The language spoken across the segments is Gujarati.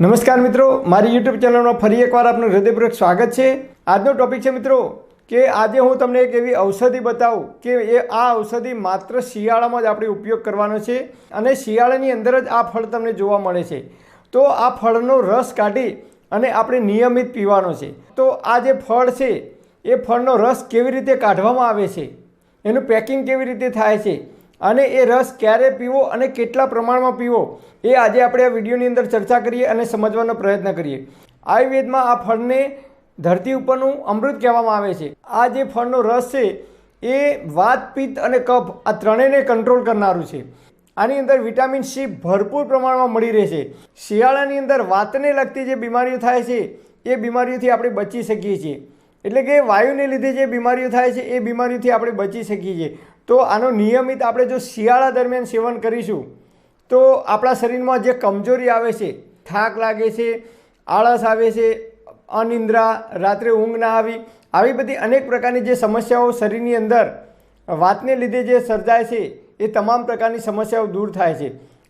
નમસ્કાર મિત્રો, મારી યુટ્યુબ ચેનલમાં ફરી એકવાર આપનું હૃદયપૂર્વક સ્વાગત છે. આજનો ટોપિક છે મિત્રો, કે આજે હું તમને એક એવી ઔષધિ બતાવું કે એ આ ઔષધિ માત્ર શિયાળામાં જ આપણે ઉપયોગ કરવાનો છે અને શિયાળાની અંદર જ આ ફળ તમને જોવા મળે છે. તો આ ફળનો રસ કાઢી અને આપણે નિયમિત પીવાનો છે. તો આ જે ફળ છે, એ ફળનો રસ કેવી રીતે કાઢવામાં આવે છે? એનું પેકિંગ કેવી રીતે થાય છે? અને એ રસ ક્યારે પીવો અને કેટલા પ્રમાણમાં પીવો એ આજે આપણે આ વિડીયોની અંદર ચર્ચા કરીએ અને સમજવાનો પ્રયત્ન કરીએ. આયુર્વેદમાં આ ફળને ધરતી ઉપરનું અમૃત કહેવામાં આવે છે. આ જે ફળનો રસ છે, એ વાત, પિત્ત અને કફ આ ત્રણેયને કંટ્રોલ કરનારું છે. આની અંદર વિટામિન સી ભરપૂર પ્રમાણમાં મળી રહે છે. શિયાળાની અંદર વાતને લગતી જે બીમારીઓ થાય છે, એ બીમારીઓથી આપણે બચી શકીએ છીએ. એટલે કે વાયુને લીધે જે બીમારીઓ થાય છે, એ બીમારીઓથી આપણે બચી શકીએ છીએ. તો આનો નિયમિત આપણે જો શિયાળા દરમિયાન સેવન કરીશું, તો આપણા શરીરમાં જે કમજોરી આવે છે, થાક લાગે છે, આળસ આવે છે, અનિંદ્રા, રાત્રે ઊંઘ ના આવી આવી બધી અનેક પ્રકારની જે સમસ્યાઓ શરીરની અંદર, વાતને લીધે જે સર્જાય છે, એ તમામ પ્રકારની સમસ્યાઓ દૂર થાય છે.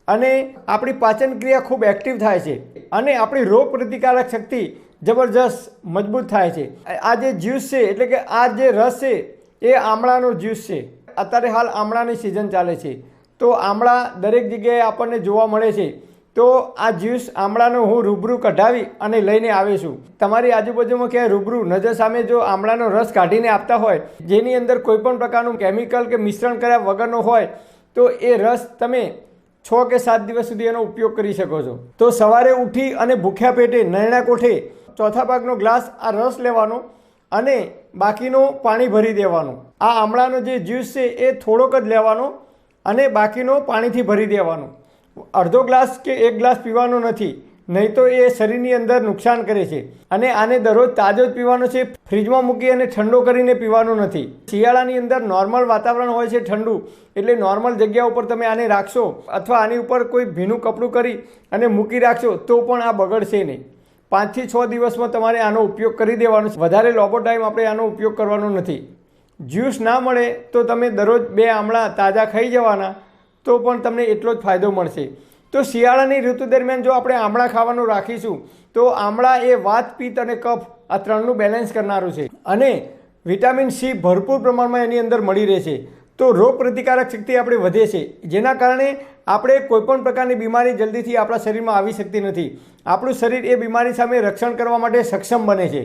અને આપણી પાચન ક્રિયા ખૂબ એક્ટિવ થાય છે. અને આપણી રોગ પ્રતિકારક શક્તિ જબરજસ્ત મજબૂત થાય છે. આ જે જ્યુસ છે, એટલે કે આ જે રસ છે, એ આમળાનો જ્યુસ છે. અત્યારે હાલ આમળાની સિઝન ચાલે છે. તો આમળા દરેક જગ્યાએ આપણને જોવા મળે છે. તો આ જ્યુસ આમળાનો હું રૂબરૂ કઢાવી અને લઈને આવે છું. તમારી આજુબાજુમાં ક્યાંય રૂબરૂ નજર સામે જો આમળાનો રસ કાઢીને આપતા હોય, જેની અંદર કોઈપણ પ્રકારનું કેમિકલ કે મિશ્રણ કર્યા વગરનો હોય, તો એ રસ તમે છ કે સાત દિવસ સુધી એનો ઉપયોગ કરી શકો છો. તો સવારે ઉઠી અને ભૂખ્યા પેટે, નરણા કોઠે ચોથા ભાગનો ગ્લાસ આ રસ લેવાનો અને બાકીનું પાણી ભરી દેવાનું. આ આમળાનો જે જ્યુસ છે એ થોડોક જ લેવાનો અને બાકીનો પાણીથી ભરી દેવાનો. અડધો ગ્લાસ કે એક ગ્લાસ પીવાનો નથી, નહીં તો એ શરીરની અંદર નુકસાન કરે છે. અને આને દરરોજ તાજો જ પીવાનો છે, ફ્રીજમાં મૂકી અને ઠંડો કરીને પીવાનો નથી. શિયાળાની અંદર નોર્મલ વાતાવરણ હોય છે ઠંડુ, એટલે નોર્મલ જગ્યા ઉપર તમે આને રાખશો અથવા આની ઉપર કોઈ ભીનું કપડું કરી અને મૂકી રાખશો તો પણ આ બગડશે નહીં. પાંચથી છ દિવસમાં તમારે આનો ઉપયોગ કરી દેવાનો છે. વધારે લાંબો ટાઈમ આપણે આનો ઉપયોગ કરવાનો નથી. જ્યુસ ના મળે તો તમે દરરોજ બે આમળા તાજા ખાઈ જવાના, તો પણ તમને એટલો જ ફાયદો મળશે. તો શિયાળાની ઋતુ દરમિયાન જો આપણે આમળા ખાવાનું રાખીશું, તો આમળા એ વાત, પિત્ત અને કફ આ ત્રણનું બેલેન્સ કરનારું છે. અને વિટામિન સી ભરપૂર પ્રમાણમાં એની અંદર મળી રહે છે તો રોગ પ્રતિકારક શક્તિ આપણે વધે છે. જેના કારણે આપણે કોઈપણ પ્રકારની બીમારી જલ્દીથી આપણા શરીરમાં આવી શકતી નથી. આપણું શરીર એ બીમારી સામે રક્ષણ કરવા માટે સક્ષમ બને છે.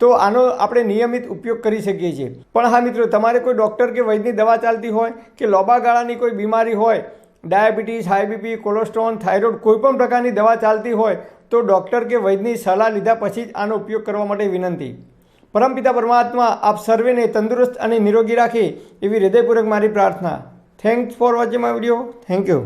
તો આનો આપણે નિયમિત ઉપયોગ કરી શકીએ છીએ. પણ હા મિત્રો, તમારે કોઈ ડૉક્ટર કે વૈદની દવા ચાલતી હોય કે લોબા ગાળાની કોઈ બીમારી હોય, diabetes, high BP, cholesterol, thyroid કોઈ પણ પ્રકારની દવા ચાલતી હોય, તો ડૉક્ટર કે વૈદની સલાહ લીધા પછી જ આનો ઉપયોગ કરવા માટે વિનંતી. પરમપિતા પરમાત્મા, આપ સર્વેને તંદુરસ્ત અને નિરોગી રાખે એવી હૃદયપૂર્વક મારી પ્રાર્થના. Thanks for watching my video thank you